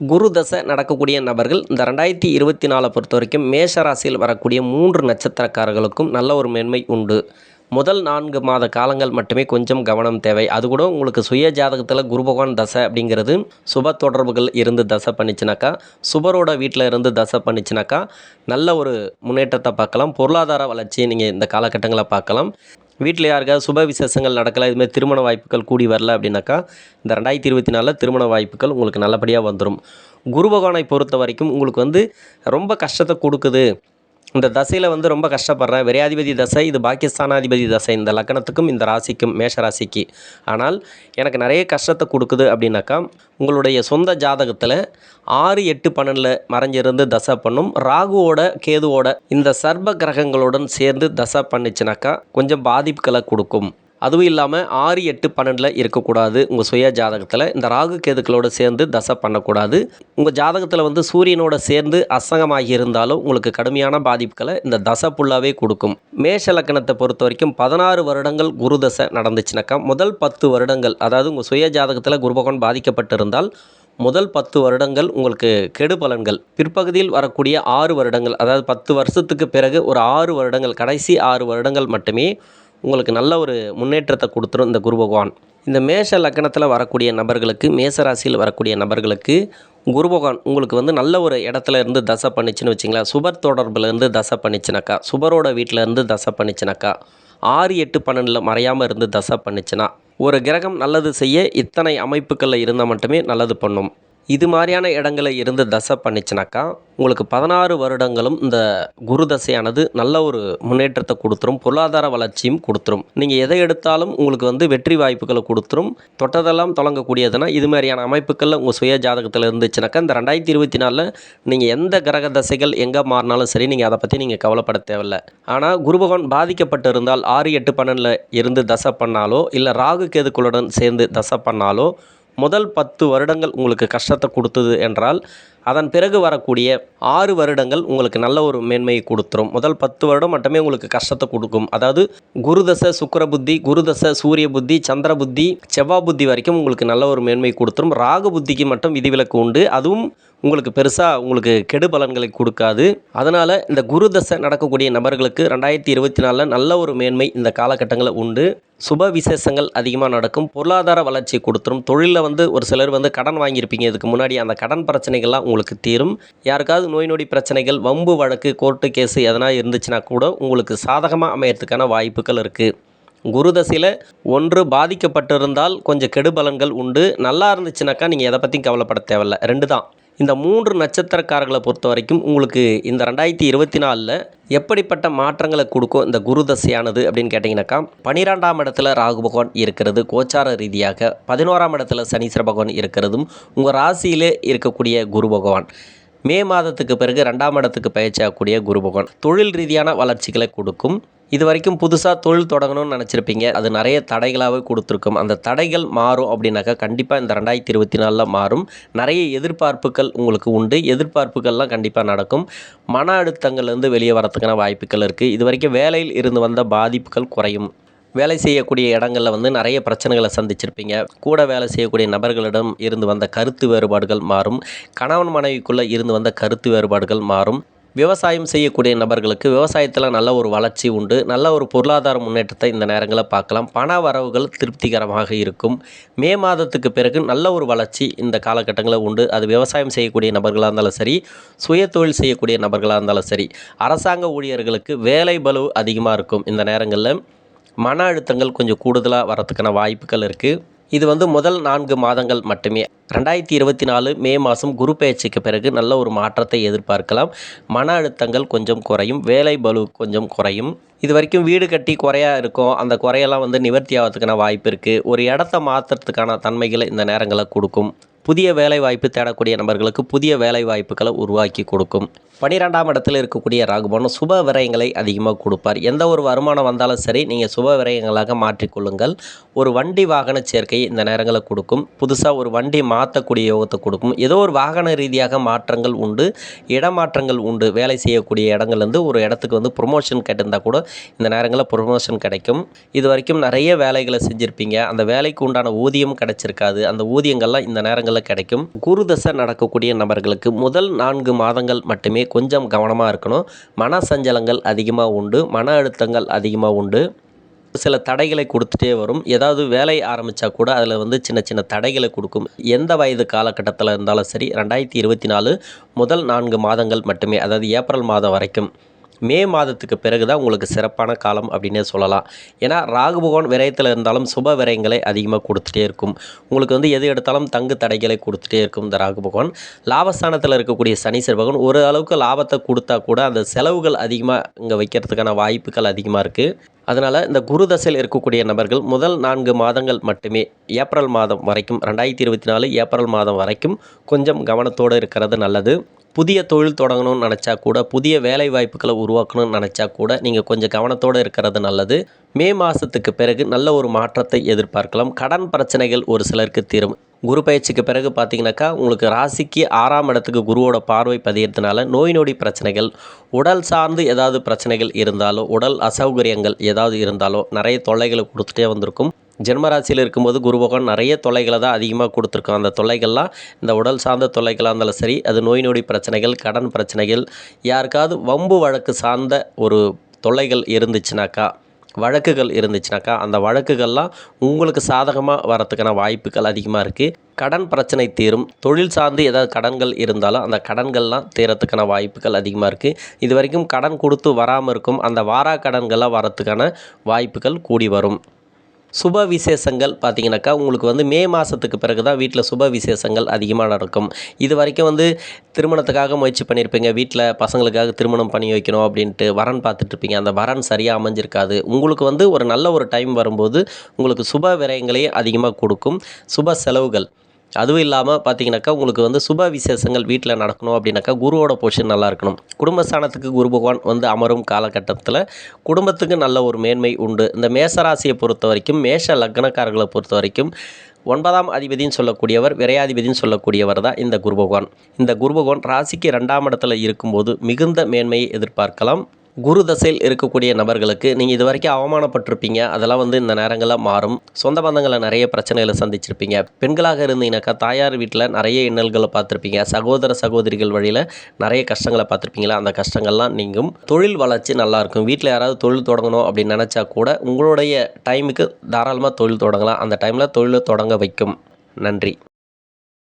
குரு தசை நடக்கக்கூடிய நபர்கள் இந்த ரெண்டாயிரத்தி இருபத்தி நாலை பொறுத்த வரைக்கும் மேஷ ராசியில் வரக்கூடிய மூன்று நட்சத்திரக்காரர்களுக்கும் நல்ல ஒரு மேன்மை உண்டு. முதல் நான்கு மாத காலங்கள் மட்டுமே கொஞ்சம் கவனம் தேவை. அது கூட உங்களுக்கு சுய ஜாதகத்தில் குரு பகவான் தசை அப்படிங்கிறது சுப தொடர்புகள் இருந்து தசை பண்ணிச்சுனாக்கா சுபரோட வீட்டில் இருந்து தசை பண்ணிச்சுனாக்கா நல்ல ஒரு முன்னேற்றத்தை பார்க்கலாம். பொருளாதார வளர்ச்சியை நீங்கள் இந்த காலகட்டங்களை பார்க்கலாம். வீட்டில் யாருக்காவது சுப விசேஷங்கள் நடக்கல இதுமாதிரி திருமண வாய்ப்புகள் கூடி வரல அப்படின்னாக்கா இந்த ரெண்டாயிரத்தி இருபத்தி நாலில் திருமண வாய்ப்புகள் உங்களுக்கு நல்லபடியாக வந்துடும் குரு பகவானை பொறுத்த வரைக்கும் உங்களுக்கு வந்து ரொம்ப கஷ்டத்தை கொடுக்குது. இந்த தசையில் வந்து ரொம்ப கஷ்டப்படுறேன் விரையாதிபதி தசை இது பாகிஸ்தானாதிபதி தசை. இந்த லக்கணத்துக்கும் இந்த ராசிக்கும் மேஷ ராசிக்கு. ஆனால் எனக்கு நிறைய கஷ்டத்தை கொடுக்குது அப்படின்னாக்கா உங்களுடைய சொந்த ஜாதகத்தில் ஆறு எட்டு பன்னெண்டில் மறைஞ்சிருந்து தசை பண்ணும். ராகுவோட கேதுவோட இந்த சர்ப கிரகங்களுடன் சேர்ந்து தசை பண்ணிச்சுனாக்கா கொஞ்சம் பாதிப்புகளை கொடுக்கும். அதுவும் இல்லாமல் ஆறு எட்டு பன்னெண்டில் இருக்கக்கூடாது. உங்கள் சுய ஜாதகத்தில் இந்த ராகு கேதுக்களோடு சேர்ந்து தசை பண்ணக்கூடாது. உங்கள் ஜாதகத்தில் வந்து சூரியனோட சேர்ந்து அசங்கமாகி இருந்தாலும் உங்களுக்கு கடுமையான பாதிப்புகளை இந்த தசை ஃபுல்லாகவே கொடுக்கும். மேஷ லக்கணத்தை பொறுத்த வரைக்கும் பதினாறு வருடங்கள் குரு தசை நடந்துச்சுனாக்கா முதல் பத்து வருடங்கள் அதாவது உங்கள் சுய ஜாதகத்தில் குருபகவான் பாதிக்கப்பட்டிருந்தால் முதல் பத்து வருடங்கள் உங்களுக்கு கெடு பலன்கள். பிற்பகுதியில் வரக்கூடிய ஆறு வருடங்கள் அதாவது பத்து வருஷத்துக்கு பிறகு ஒரு ஆறு வருடங்கள் கடைசி ஆறு வருடங்கள் மட்டுமே உங்களுக்கு நல்ல ஒரு முன்னேற்றத்தை கொடுத்துரும் இந்த குரு பகவான். இந்த மேஷ லக்கணத்தில் வரக்கூடிய நபர்களுக்கு மேச ராசியில் வரக்கூடிய நபர்களுக்கு குரு பகவான் உங்களுக்கு வந்து நல்ல ஒரு இடத்துல இருந்து தசை பண்ணிச்சுன்னு வச்சிங்களா சுபர் தொடர்பில் இருந்து தசை பண்ணிச்சுனாக்கா சுபரோட வீட்டில் இருந்து தசை பண்ணிச்சுனாக்கா ஆறு எட்டு பன்னெண்டில் மறையாமல் இருந்து தசை பண்ணிச்சுன்னா ஒரு கிரகம் நல்லது செய்ய இத்தனை அமைப்புகளில் இருந்தால் மட்டுமே நல்லது பண்ணும். இது மாதிரியான இடங்களை இருந்து தசை பண்ணிச்சுனாக்கா உங்களுக்கு பதினாறு வருடங்களும் இந்த குரு தசையானது நல்ல ஒரு முன்னேற்றத்தை கொடுத்துரும் பொருளாதார வளர்ச்சியும் கொடுத்துரும். நீங்கள் எதை எடுத்தாலும் உங்களுக்கு வந்து வெற்றி வாய்ப்புகளை கொடுத்துரும். தொட்டதெல்லாம் தொடங்கக்கூடியதுன்னா இது மாதிரியான அமைப்புகளில் உங்கள் சுய ஜாதகத்தில் இருந்துச்சுனாக்கா இந்த ரெண்டாயிரத்தி இருபத்தி நாலில் நீங்கள் எந்த கிரக தசைகள் எங்கே மாறினாலும் சரி நீங்கள் அதை பற்றி நீங்கள் கவலைப்பட தேவையில்லை. ஆனால் குரு பகவான் பாதிக்கப்பட்டு இருந்தால் ஆறு எட்டு பன்னெண்டில் இருந்து தசை பண்ணாலோ இல்லை ராகு கேதுக்களுடன் சேர்ந்து தசை பண்ணாலோ முதல் பத்து வருடங்கள் உங்களுக்கு கஷ்டத்தை கொடுத்தது என்றால் அதன் பிறகு வரக்கூடிய ஆறு வருடங்கள் உங்களுக்கு நல்ல ஒரு மேன்மையை கொடுத்துரும். முதல் பத்து வருடம் மட்டுமே உங்களுக்கு கஷ்டத்தை கொடுக்கும். அதாவது குருதசை சுக்கிர புத்தி குருதசை சூரிய புத்தி சந்திர புத்தி செவ்வா புத்தி வரைக்கும் உங்களுக்கு நல்ல ஒரு மேன்மை கொடுத்துரும். ராகு புத்திக்கு மட்டும் விதிவிலக்கு உண்டு. அதுவும் உங்களுக்கு பெருசாக உங்களுக்கு கெடு பலன்களை கொடுக்காது. அதனால் இந்த குரு தசை நடக்கக்கூடிய நபர்களுக்கு ரெண்டாயிரத்தி இருபத்தி நாலில் நல்ல ஒரு மேன்மை இந்த காலகட்டங்களில் உண்டு. சுப விசேஷங்கள் அதிகமாக நடக்கும். பொருளாதார வளர்ச்சி கொடுத்துரும். தொழிலில் வந்து ஒரு சிலர் வந்து கடன் வாங்கியிருப்பீங்க. இதுக்கு முன்னாடி அந்த கடன் பிரச்சனைகள்லாம் உங்களுக்கு தீரும். யாருக்காவது நோய் நொடி பிரச்சனைகள் வம்பு வழக்கு கோர்ட்டு கேஸு எதனா இருந்துச்சுன்னா கூட உங்களுக்கு சாதகமாக அமையறதுக்கான வாய்ப்புகள் இருக்குது குருதசையில் ஒன்று பாதிக்கப்பட்டிருந்தால் கொஞ்சம் கெடுபலன்கள் உண்டு. நல்லா இருந்துச்சுனாக்கா நீங்கள் எதை பற்றியும் கவலைப்பட தேவையில்ல. ரெண்டு தான். இந்த மூன்று நட்சத்திரக்காரர்களை பொறுத்த வரைக்கும் உங்களுக்கு இந்த ரெண்டாயிரத்தி இருபத்தி நாலில் எப்படிப்பட்ட மாற்றங்களை கொடுக்கும் இந்த குரு தசையானது அப்படின்னு கேட்டிங்கனாக்கா பன்னிரெண்டாம் இடத்துல ராகு பகவான் இருக்கிறது கோச்சார ரீதியாக பதினோராம் இடத்துல சனீஸ்வர பகவான் இருக்கிறதும் உங்கள் ராசியிலே இருக்கக்கூடிய குரு பகவான். மே மாதத்துக்கு பிறகு ரெண்டாம் இடத்துக்கு பயிற்சியாகக்கூடிய குரு பகவான் தொழில் ரீதியான வளர்ச்சிகளை கொடுக்கும். இது வரைக்கும் புதுசாக தொழில் தொடங்கணும்னு நினச்சிருப்பீங்க. அது நிறைய தடைகளாகவே கொடுத்துருக்கும். அந்த தடைகள் மாறும் அப்படின்னாக்கா கண்டிப்பாக இந்த ரெண்டாயிரத்தி இருபத்தி நாலில் மாறும். நிறைய எதிர்பார்ப்புகள் உங்களுக்கு உண்டு. எதிர்பார்ப்புகள்லாம் கண்டிப்பாக நடக்கும். மன அழுத்தங்கள்லேருந்து வெளியே வரத்துக்கான வாய்ப்புகள் இருக்குது இது வரைக்கும் வேலையில் இருந்து வந்த பாதிப்புகள் குறையும். வேலை செய்யக்கூடிய இடங்களில் வந்து நிறைய பிரச்சனைகளை சந்திச்சிருப்பீங்க. கூட வேலை செய்யக்கூடிய நபர்களிடம் இருந்து வந்த கருத்து வேறுபாடுகள் மாறும். கணவன் மனைவிக்குள்ளே இருந்து வந்த கருத்து வேறுபாடுகள் மாறும். விவசாயம் செய்யக்கூடிய நபர்களுக்கு விவசாயத்தில் நல்ல ஒரு வளர்ச்சி உண்டு. நல்ல ஒரு பொருளாதார முன்னேற்றத்தை இந்த நேரங்களில் பார்க்கலாம். பண வரவுகள் திருப்திகரமாக இருக்கும். மே மாதத்துக்கு பிறகு நல்ல ஒரு வளர்ச்சி இந்த காலகட்டங்களில் உண்டு. அது விவசாயம் செய்யக்கூடிய நபர்களாக இருந்தாலும் சரி சுய தொழில் செய்யக்கூடிய நபர்களாக இருந்தாலும் சரி அரசாங்க ஊழியர்களுக்கு வேலை பலு அதிகமாக இருக்கும் இந்த நேரங்களில். மன அழுத்தங்கள் கொஞ்சம் கூடுதலாக வரத்துக்கான வாய்ப்புகள் இருக்குது இது வந்து முதல் நான்கு மாதங்கள் மட்டுமே. ரெண்டாயிரத்தி இருபத்தி நாலு மே மாதம் குரு பயிற்சிக்கு பிறகு நல்ல ஒரு மாற்றத்தை எதிர்பார்க்கலாம். மன அழுத்தங்கள் கொஞ்சம் குறையும். வேலை பலு கொஞ்சம் குறையும். இது வரைக்கும் வீடு கட்டி குறையாக இருக்கும். அந்த குறையெல்லாம் வந்து நிவர்த்தி ஆகிறதுக்கான வாய்ப்பு இருக்குது ஒரு இடத்த மாற்றுறதுக்கான தன்மைகளை இந்த நேரங்களில் கொடுக்கும். புதிய வேலைவாய்ப்பு தேடக்கூடிய நபர்களுக்கு புதிய வேலைவாய்ப்புகளை உருவாக்கி கொடுக்கும். பன்னிரெண்டாம் இடத்துல இருக்கக்கூடிய ராகுபவன் சுப விரயங்களை அதிகமாக கொடுப்பார். எந்த ஒரு வருமானம் வந்தாலும் சரி நீங்கள் சுப விரயங்களாக மாற்றிக்கொள்ளுங்கள். ஒரு வண்டி வாகன சேர்க்கையை இந்த நேரங்களில் கொடுக்கும். புதுசாக ஒரு வண்டி மாற்றக்கூடிய யோகத்தை கொடுக்கும். ஏதோ ஒரு வாகன ரீதியாக மாற்றங்கள் உண்டு இடமாற்றங்கள் உண்டு. வேலை செய்யக்கூடிய இடங்கள்லேருந்து ஒரு இடத்துக்கு வந்து ப்ரொமோஷன் கேட்டிருந்தால் கூட இந்த நேரங்களில் ப்ரொமோஷன் கிடைக்கும். இது வரைக்கும் நிறைய வேலைகளை செஞ்சுருப்பீங்க. அந்த வேலைக்கு உண்டான ஊதியம் கிடைச்சிருக்காது. அந்த ஊதியங்கள்லாம் இந்த நேரங்களில் பலன்களை கிடைக்கும். குரு தசை நடக்கக்கூடிய நபர்களுக்கு முதல் நான்கு மாதங்கள் மட்டுமே கொஞ்சம் கவனமாக இருக்கணும். மன சஞ்சலங்கள் அதிகமாக உண்டு. மன அழுத்தங்கள் அதிகமாக உண்டு. சில தடைகளை கொடுத்துட்டே வரும். ஏதாவது வேலை ஆரம்பித்தா கூட அதில் வந்து சின்ன சின்ன தடைகளை கொடுக்கும். எந்த வயது காலகட்டத்தில் இருந்தாலும் சரி ரெண்டாயிரத்தி இருபத்தி நாலு முதல் நான்கு மாதங்கள் மட்டுமே அதாவது ஏப்ரல் மாதம் வரைக்கும் மே மாதத்துக்கு பிறகு தான் உங்களுக்கு சிறப்பான காலம் அப்படின்னே சொல்லலாம். ஏன்னா ராகு பகவான் விரயத்தில் இருந்தாலும் சுப விரயங்களை அதிகமாக கொடுத்துட்டே இருக்கும். உங்களுக்கு வந்து எது எடுத்தாலும் தங்கு தடைகளை கொடுத்துட்டே இருக்கும் இந்த ராகு பகவான். லாபஸ்தானத்தில் இருக்கக்கூடிய சனீஸ்வர பகவான் ஒரு அளவுக்கு லாபத்தை கொடுத்தா கூட அந்த செலவுகள் அதிகமாக இங்கே வைக்கிறதுக்கான வாய்ப்புகள் அதிகமாக இருக்குது அதனால் இந்த குரு தசையில் இருக்கக்கூடிய நபர்கள் முதல் நான்கு மாதங்கள் மட்டுமே ஏப்ரல் மாதம் வரைக்கும் ரெண்டாயிரத்தி இருபத்தி நாலு ஏப்ரல் மாதம் வரைக்கும் கொஞ்சம் கவனத்தோடு இருக்கிறது நல்லது. புதிய தொழில் தொடங்கணும்னு நினச்சா கூட புதிய வேலை வாய்ப்புகளை உருவாக்கணும்னு நினச்சா கூட நீங்கள் கொஞ்சம் கவனத்தோடு இருக்கிறது நல்லது. மே மாதத்துக்கு பிறகு நல்ல ஒரு மாற்றத்தை எதிர்பார்க்கலாம். கடன் பிரச்சனைகள் ஒரு சிலருக்கு தீரும். குரு பயிற்சிக்கு பிறகு பார்த்தீங்கன்னாக்கா உங்களுக்கு ராசிக்கு ஆறாம் இடத்துக்கு குருவோட பார்வை பதியறதுனால நோய் நொடி பிரச்சனைகள் உடல் சார்ந்து ஏதாவது பிரச்சனைகள் இருந்தாலோ உடல் அசௌகரியங்கள் ஏதாவது இருந்தாலோ நிறைய தொல்லைகளை கொடுத்துட்டே வந்திருக்கும். ஜென்மராசியில் இருக்கும்போது குரு பகவான் நிறைய தொல்லைகளை தான் அதிகமாக கொடுத்துருக்கோம் அந்த தொல்லைகள்லாம் இந்த உடல் சார்ந்த தொல்லைகளாக இருந்தாலும் சரி அது நோய் நொடி பிரச்சனைகள் கடன் பிரச்சனைகள் யாருக்காவது வம்பு வழக்கு சார்ந்த ஒரு தொல்லைகள் இருந்துச்சுனாக்கா வழக்குகள் இருந்துச்சுனாக்கா அந்த வழக்குகள்லாம் உங்களுக்கு சாதகமாக வரத்துக்கான வாய்ப்புகள் அதிகமாக இருக்குது கடன் பிரச்சனை தீரும். தொழில் சார்ந்து ஏதாவது கடன்கள் இருந்தாலும் அந்த கடன்கள்லாம் தீரத்துக்கான வாய்ப்புகள் அதிகமாக இருக்குது இது வரைக்கும் கடன் கொடுத்து வராமல் இருக்கும் அந்த வாரா கடன்கள்லாம் வரத்துக்கான வாய்ப்புகள் கூடி வரும். சுப விசேஷங்கள் பார்த்தீங்கன்னாக்கா உங்களுக்கு வந்து மே மாதத்துக்கு பிறகு தான் வீட்டில் சுப விசேஷங்கள் அதிகமாக நடக்கும். இது வரைக்கும் வந்து திருமணத்துக்காக முயற்சி பண்ணியிருப்பீங்க. வீட்டில் பசங்களுக்காக திருமணம் பண்ணி வைக்கணும் அப்படின்ட்டு வரன் பார்த்துட்ருப்பீங்க. அந்த வரன் சரியாக அமைஞ்சிருக்காது. உங்களுக்கு வந்து ஒரு நல்ல ஒரு டைம் வரும்போது உங்களுக்கு சுப விரயங்களையும் அதிகமாக கொடுக்கும். சுப செலவுகள். அதுவும் இல்லாமல் பார்த்தீங்கன்னாக்கா உங்களுக்கு வந்து சுப விசேஷங்கள் வீட்டில் நடக்கணும் அப்படின்னாக்கா குருவோட பொசிஷன் நல்லா இருக்கணும். குடும்பஸ்தானத்துக்கு குரு பகவான் வந்து அமரும் காலகட்டத்தில் குடும்பத்துக்கு நல்ல ஒரு மேன்மை உண்டு. இந்த மேசராசியை பொறுத்த வரைக்கும் மேஷ லக்னக்காரர்களை பொறுத்த வரைக்கும் ஒன்பதாம் அதிபதின்னு சொல்லக்கூடியவர் விரையாதிபதினு சொல்லக்கூடியவர் தான் இந்த குரு பகவான். இந்த குரு பகவான் ராசிக்கு ரெண்டாம் இடத்துல இருக்கும்போது மிகுந்த மேன்மையை எதிர்பார்க்கலாம். குரு தசையில் இருக்கக்கூடிய நபர்களுக்கு நீங்கள் இது வரைக்கும் அவமானப்பட்டிருப்பீங்க. அதெல்லாம் வந்து இந்த நேரங்களில் மாறும். சொந்த பந்தங்களை நிறைய பிரச்சனைகளை சந்திச்சிருப்பீங்க. பெண்களாக இருந்தீங்கன்னாக்கா தாயார் வீட்டில் நிறைய இன்னல்களை பார்த்துருப்பீங்க. சகோதர சகோதரிகள் வழியில் நிறைய கஷ்டங்களை பார்த்துருப்பீங்களா? அந்த கஷ்டங்கள்லாம் நீங்கும். தொழில் வளர்ச்சி நல்லாயிருக்கும் வீட்டில் யாராவது தொழில் தொடங்கணும் அப்படின்னு நினச்சா கூட உங்களுடைய டைமுக்கு தாராளமாக தொழில் தொடங்கலாம். அந்த டைமில் தொழிலை தொடங்க வைக்கும். நன்றி.